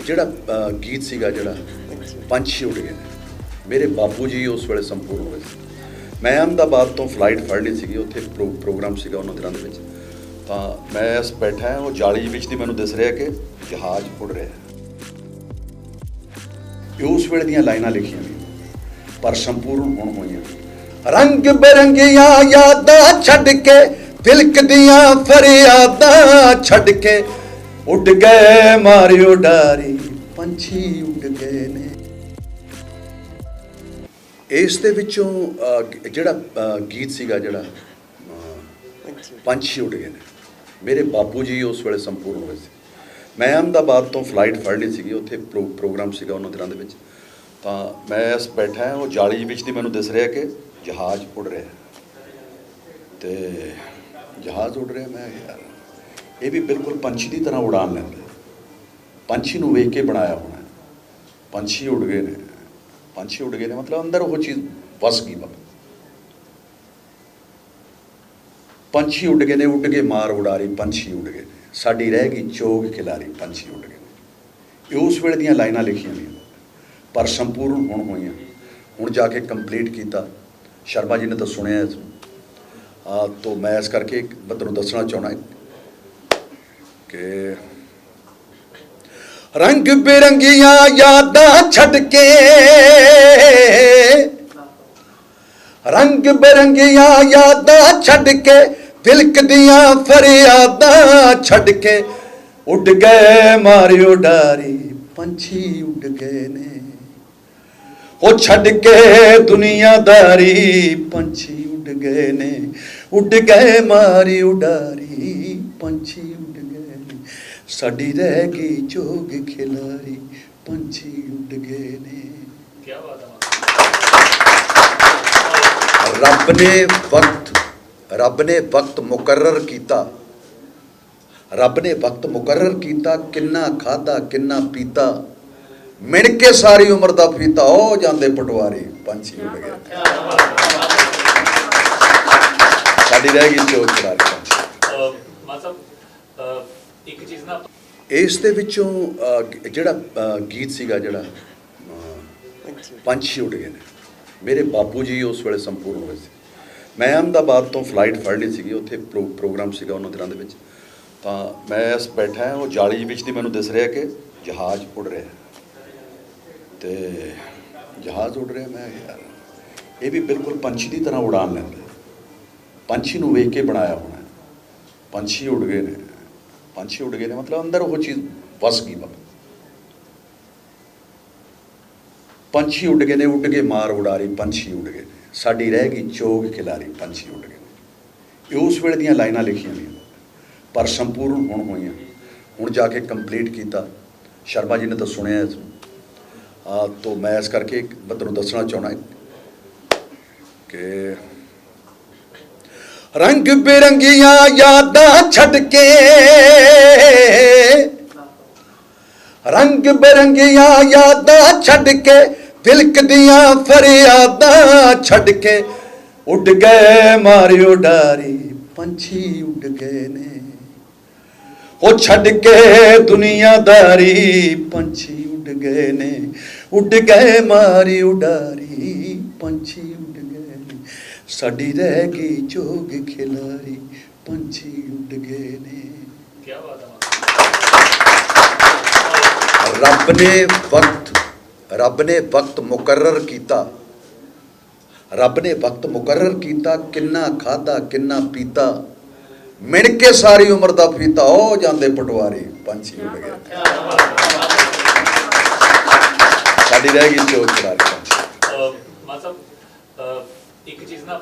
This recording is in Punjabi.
ਜਿਹੜਾ ਗੀਤ ਸੀਗਾ ਜਿਹੜਾ, ਪੰਛੀ ਉੱਡ ਗਏ ਮੇਰੇ ਬਾਪੂ ਜੀ ਉਸ ਵੇਲੇ ਸੰਪੂਰਨ ਹੋਏ ਸੀ। ਮੈਂ ਅਹਿਮਦਾਬਾਦ ਤੋਂ ਫਲਾਈਟ ਫੜ ਲਈ ਸੀਗੀ, ਉੱਥੇ ਪ੍ਰੋ- ਪ੍ਰੋਗਰਾਮ ਸੀਗਾ ਉਹਨਾਂ ਦਿਨਾਂ ਦੇ ਵਿੱਚ। ਤਾਂ ਮੈਂ ਇਸ ਬੈਠਾ ਹਾਂ, ਉਹ ਜਾਲੀ ਵਿੱਚ ਦੀ ਮੈਨੂੰ ਦਿਸ ਰਿਹਾ ਕਿ ਜਹਾਜ਼ ਉੱਡ ਰਿਹਾ ਹੈ। ਉਸ ਵੇਲੇ ਦੀਆਂ ਲਾਈਨਾਂ ਲਿਖੀਆਂ ਨੇ ਪਰ ਸੰਪੂਰਨ ਹੁਣ ਹੋਈਆਂ। ਰੰਗ ਬਰੰਗੀਆਂ ਯਾਦਾਂ ਛੱਡ ਕੇ ਤਿਲਕਦੀਆਂ ਫਰਿਆਦਾਂ ਛੱਡ ਕੇ ਉੱਡ ਗਏ ਮਾਰਿਓ ਡਾਰੀ ਪੰਛੀ ਉੱਡ ਗਏ ਨੇ। ਇਸ ਦੇ ਵਿੱਚੋਂ ਜਿਹੜਾ ਗੀਤ ਸੀਗਾ ਜਿਹੜਾ ਪੰਛੀ ਉੱਡ ਗਏ ਨੇ। ਮੇਰੇ ਬਾਪੂ ਜੀ ਉਸ ਵੇਲੇ ਸੰਪੂਰਨ ਹੋਏ ਸੀ। ਮੈਂ ਅਹਿਮਦਾਬਾਦ ਤੋਂ ਫਲਾਈਟ ਫੜਨੀ ਸੀਗੀ ਉੱਥੇ ਪ੍ਰੋ- ਪ੍ਰੋਗਰਾਮ ਸੀਗਾ ਉਹਨਾਂ ਦਿਨਾਂ ਦੇ ਵਿੱਚ। ਤਾਂ ਮੈਂ ਇਸ ਬੈਠਾ ਹਾਂ ਉਹ ਜਾਲੀ ਵਿੱਚ ਦੀ ਮੈਨੂੰ ਦਿਸ ਰਿਹਾ ਕਿ ਜਹਾਜ਼ ਉੱਡ ਰਿਹਾ। ਤੇ ਜਹਾਜ਼ ਉੱਡ ਰਿਹਾ ਮੈਂ ਯਾਰ ਇਹ ਵੀ ਬਿਲਕੁਲ ਪੰਛੀ ਦੀ ਤਰ੍ਹਾਂ ਉਡਾਨ ਲੈਂਦਾ ਪੰਛੀ ਨੂੰ ਵੇਖ ਕੇ ਬਣਾਇਆ ਹੋਣਾ ਪੰਛੀ ਉੱਡ ਗਏ ਨੇ। ਪੰਛੀ ਉੱਡ ਗਏ ਨੇ, ਮਤਲਬ ਅੰਦਰ ਉਹ ਚੀਜ਼ ਵਸ ਗਈ ਬਾਬਾ। ਪੰਛੀ ਉੱਡ ਗਏ ਨੇ ਉੱਡ ਕੇ ਮਾਰ ਉਡਾਰੀ, ਪੰਛੀ ਉੱਡ ਗਏ ਸਾਡੀ ਰਹਿ ਗਈ ਚੋਗ ਖਿਲਾਰੀ, ਪੰਛੀ ਉੱਡ ਗਏ ਨੇ। ਇਹ ਉਸ ਵੇਲੇ ਦੀਆਂ ਲਾਈਨਾਂ ਲਿਖੀਆਂ ਨੇ। ਪਰ ਸੰਪੂਰਨ ਹੁਣ ਹੋਈਆਂ। ਹੁਣ ਜਾ ਕੇ ਕੰਪਲੀਟ ਕੀਤਾ। ਸ਼ਰਮਾ ਜੀ ਨੇ ਤਾਂ ਸੁਣਿਆ ਇਸ ਨੂੰ ਆ ਤੋਂ ਮੈਂ ਇਸ ਕਰਕੇ ਮੈਂ ਤੁਹਾਨੂੰ ਦੱਸਣਾ ਚਾਹਣਾ ਕਿ। ਰੰਗ ਬਿਰੰਗੀਆਂ ਯਾਦਾਂ ਛੱਡ ਕੇ। ਰੰਗ ਬਿਰੰਗੀਆਂ ਯਾਦਾਂ ਛੱਡ ਕੇ ਦਿਲਕਦੀਆਂ ਫਰਿਆਦਾਂ ਛੱਡ ਕੇ। ਉੱਡ ਗਏ ਮਾਰਿਓ ਡਾਰੀ, ਪੰਛੀ ਉੱਡ ਗਏ ਨੇ। ਉਹ ਛੱਡ ਕੇ ਦੁਨੀਆਦਾਰੀ, ਪੰਛੀ ਉੱਡ ਗਏ ਨੇ। ਉੱਡ ਗਏ ਮਾਰੀ ਉਡਾਰੀ ਪੰਛੀ ਸਾਡੀ ਰਹਿ ਗਈ ਜੋਗ ਖਿਲਾਰੀ ਪੰਛੀ ਉੱਡ ਗਏ ਨੇ। ਕੀ ਬਾਤ ਹੈ ਰੱਬ ਨੇ ਵਕਤ ਰੱਬ ਨੇ ਵਕਤ ਮੁਕਰਰ ਕੀਤਾ। ਰੱਬ ਨੇ ਵਕਤ ਮੁਕਰਰ ਕੀਤਾ ਕਿੰਨਾ ਖਾਦਾ ਕਿੰਨਾ ਪੀਤਾ। ਮਿਣ ਕੇ ਸਾਰੀ ਉਮਰ ਦਾ ਫੀਤਾ ਹੋ ਜਾਂਦੇ ਪਟਵਾਰੀ ਪੰਛੀ ਉੱਡ ਗਏ। ਸਾਡੀ ਰਹਿ ਗਈ ਚੋਗ ਖਿਲਾਰੀ ਮਤਲਬ ਇੱਕ ਚੀਜ਼ ਨਾ ਇਸ ਦੇ ਵਿੱਚੋਂ ਜਿਹੜਾ ਗੀਤ ਸੀਗਾ ਜਿਹੜਾ ਪੰਛੀ ਉੱਡ ਗਏ ਨੇ। ਮੇਰੇ ਬਾਪੂ ਜੀ ਉਸ ਵੇਲੇ ਸੰਪੂਰਨ ਹੋਏ ਸੀ। ਮੈਂ ਅਹਿਮਦਾਬਾਦ ਤੋਂ ਫਲਾਈਟ ਫੜਨੀ ਸੀਗੀ ਉੱਥੇ ਪ੍ਰੋ- ਪ੍ਰੋਗਰਾਮ ਸੀਗਾ ਉਹਨਾਂ ਦਿਨਾਂ ਦੇ ਵਿੱਚ। ਤਾਂ ਮੈਂ ਇਸ ਬੈਠਾ ਹਾਂ ਉਹ ਜਾਲੀ ਵਿੱਚ ਦੀ ਮੈਨੂੰ ਦਿਸ ਰਿਹਾ ਕਿ ਜਹਾਜ਼ ਉੱਡ ਰਿਹਾ। ਤੇ ਜਹਾਜ਼ ਉੱਡ ਰਿਹਾ ਮੈਂ ਯਾਰ ਇਹ ਵੀ ਬਿਲਕੁਲ ਪੰਛੀ ਦੀ ਤਰ੍ਹਾਂ ਉਡਾਨ ਲੈਂਦਾ ਪੰਛੀ ਨੂੰ ਵੇਖ ਕੇ ਬਣਾਇਆ ਹੋਣਾ। ਪੰਛੀ ਉੱਡ ਗਏ ਨੇ। ਪੰਛੀ ਉੱਡ ਗਏ ਨੇ ਮਤਲਬ ਅੰਦਰ ਉਹ ਚੀਜ਼ ਵਸ ਗਈ ਬਾਬਾ। ਪੰਛੀ ਉੱਡ ਗਏ ਨੇ ਉੱਡ ਕੇ ਮਾਰ ਉਡਾਰੀ, ਪੰਛੀ ਉੱਡ ਗਏ। ਸਾਡੀ ਰਹਿ ਗਈ ਚੋਗ ਖਿਲਾਰੀ, ਪੰਛੀ ਉੱਡ ਗਏ। ਇਹ ਉਸ ਵੇਲੇ ਦੀਆਂ ਲਾਈਨਾਂ ਲਿਖੀਆਂ ਨੇ ਪਰ ਸੰਪੂਰਨ ਹੁਣ ਹੋਈਆਂ। ਹੁਣ ਜਾ ਕੇ ਕੰਪਲੀਟ ਕੀਤਾ। ਸ਼ਰਮਾ ਜੀ ਨੇ ਤਾਂ ਸੁਣਿਆ ਇਸ ਨੂੰ। ਆ ਤੋਂ ਮੈਂ ਇਸ ਕਰਕੇ ਮੈਂ ਤੁਹਾਨੂੰ ਦੱਸਣਾ ਚਾਹਣਾ ਕਿ ਰੰਗ ਬਿਰੰਗੀਆਂ ਯਾਦਾਂ ਛੱਡ ਕੇ। ਰੰਗ ਬਿਰੰਗੀਆਂ ਯਾਦਾਂ ਛੱਡ ਕੇ ਦਿਲਕਦੀਆਂ ਫਰਿਆਦਾਂ ਛੱਡ ਕੇ। ਉੱਡ ਗਏ ਮਾਰਿਓ ਡਾਰੀ, ਪੰਛੀ ਉੱਡ ਗਏ ਨੇ। ਉਹ ਛੱਡ ਕੇ ਦੁਨੀਆਦਾਰੀ, ਪੰਛੀ ਉੱਡ ਗਏ ਨੇ। ਉੱਡ ਗਏ ਮਾਰੀ ਉਡਾਰੀ ਪੰਛੀ ਉੱਡ ਗਏ ਸਾਡੀ ਰਹਿ ਗਈ ਜੋਗ ਖਿਲਾਰੀ ਪੰਛੀ ਉੱਡ ਗਏ ਨੇ। ਕੀ ਬਾਤ ਹੈ ਰੱਬ ਨੇ ਵਕਤ ਰੱਬ ਨੇ ਵਕਤ ਮੁਕਰਰ ਕੀਤਾ। ਰੱਬ ਨੇ ਵਕਤ ਮੁਕਰਰ ਕੀਤਾ ਕਿੰਨਾ ਖਾਦਾ ਕਿੰਨਾ ਪੀਤਾ। ਮਿਣ ਕੇ ਸਾਰੀ ਉਮਰ ਦਾ ਫੀਤਾ ਹੋ ਜਾਂਦੇ ਪਟਵਾਰੀ ਪੰਛੀ ਉੱਡ ਗਏ। ਸਾਡੀ ਰਹਿ ਗਈ ਚੋਗ ਖਿਲਾਰੀ ਪੰਛੀ। ਅਹ, ਮਤਲਬ ਅਹ, ਇੱਕ ਚੀਜ਼ ਨਾ